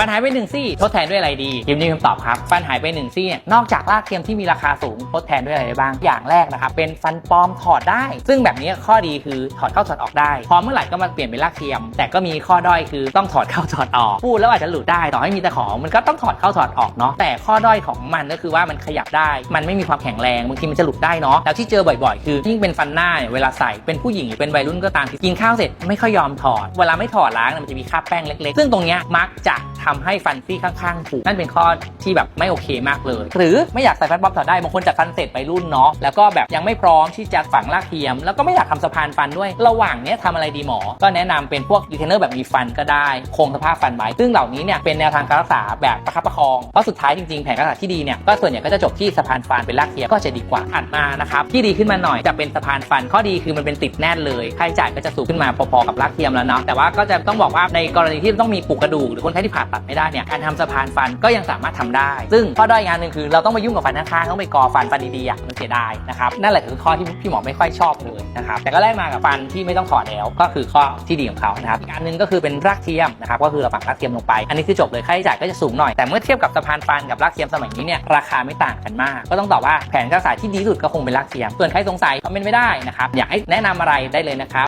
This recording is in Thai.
ฟันหายไปหนึ่งซี่ทดแทนด้วยอะไรดีคลิปนี้คำตอบครับฟันหายไปหนึ่งซี่นอกจากรากเทียมที่มีราคาสูงทดแทนด้วยอะไรได้บ้าง อย่างแรกนะครับ เป็นฟันปลอมถอดได้ ซึ่งแบบนี้ข้อดีคือถอดเข้าถอดออกได้ พอเมื่อไหร่ก็มาเปลี่ยนเป็นรากเทียม แต่ก็มีข้อด้อยคือต้องถอดเข้าถอดออกพูดแล้วอาจจะหลุดได้ต่อให้มีตะขอมันก็ต้องถอดเข้าถอดออกเนาะแต่ข้อด้อยของมันก็คือว่ามันขยับได้ มันไม่มีความแข็งแรงบางทีมันจะหลุดได้เนาะแล้วที่เจอบ่อย ๆ คือยิ่งเป็นฟันหน้าเนี่ยเวลาใส่เป็นผู้หญิงหรือเป็นวัยรุ่นก็ตามกินข้าวเสร็จไม่ค่อยยอมถอด เวลาไม่ถอดล้างมันจะมีคราบแป้งเล็กๆ ซึ่งตรงเนี้ยมักจะ ทำให้ฟันซี่ข้างๆผุนั่นเป็นข้อที่แบบไม่โอเคมากเลย หรือไม่อยากใส่ฟันบ๊อบถอดได้บางคนจัดฟันเสร็จไปรุ่นเนาะแล้วก็แบบยังไม่พร้อมที่จะฝังรากเทียม แล้วก็ไม่อยากทำสะพานฟันด้วย ระหว่างเนี้ยทำอะไรดีหมอ ก็แนะนำเป็นพวกดีเทนเนอร์แบบมีฟันก็ได้คงสภาพฟันไว้ซึ่งเหล่านี้เนี่ยเป็นแนวทางการรักษาแบบประคับประคองเพราะสุดท้ายจริงๆแผนการรักษาที่ดีเนี่ยก็ส่วนใหญ่ก็จะจบที่สะพานฟันเป็นรากเทียมก็จะดีกว่าถัดมานะครับที่ดีขึ้นมาหน่อยจะเป็นสะพานฟันข้อดีคือมันเป็นติดแน่นเลยค่าใช้จ่ายก็จะสูงขึ้นมาพอๆกับรากเทียมแล้วเนาะแต่ว่าก็จะต้องบอกว่าในกรณีที่ต้องมีปลูกกระดูกหรือคนไข้ที่ผ่าตัดไม่ได้เนี่ยการทำสะพานฟันก็ยังสามารถทำได้ ซึ่งข้อด้อยงานหนึ่งคือเราต้องมายุ่งกับฟันข้างๆต้องไปกอฟันฟันดีๆอะมันเสียดายนะครับนั่นแหละคือข้อที่พี่หมอไม่ค่อยชอบเลยนะครับแต่ก็แลกมากับฟันที่ไม่ต้องถอดแล้วก็คือข้อที่ดีของเขานะครับอีกอันหนึงก็คือเป็นรากเทียมนะครับก็คือเราฝังรากเทียมลงไป อันนี้คือจบเลยค่าใช้จ่ายก็จะสูงหน่อยแต่เมื่อเทียบกับสะพานฟันกับรากเทียมสมัยนี้เนี่ยราคาไม่ต่างกันมาก ก็ต้องตอบว่าแผนการรักษาที่ดีสุดก็คงเป็นรากเทียมส่วนใครสงสัยคอมเมนต์ไม่ได้นะครับอยากให้แนะนำอะไรได้เลยนะครับ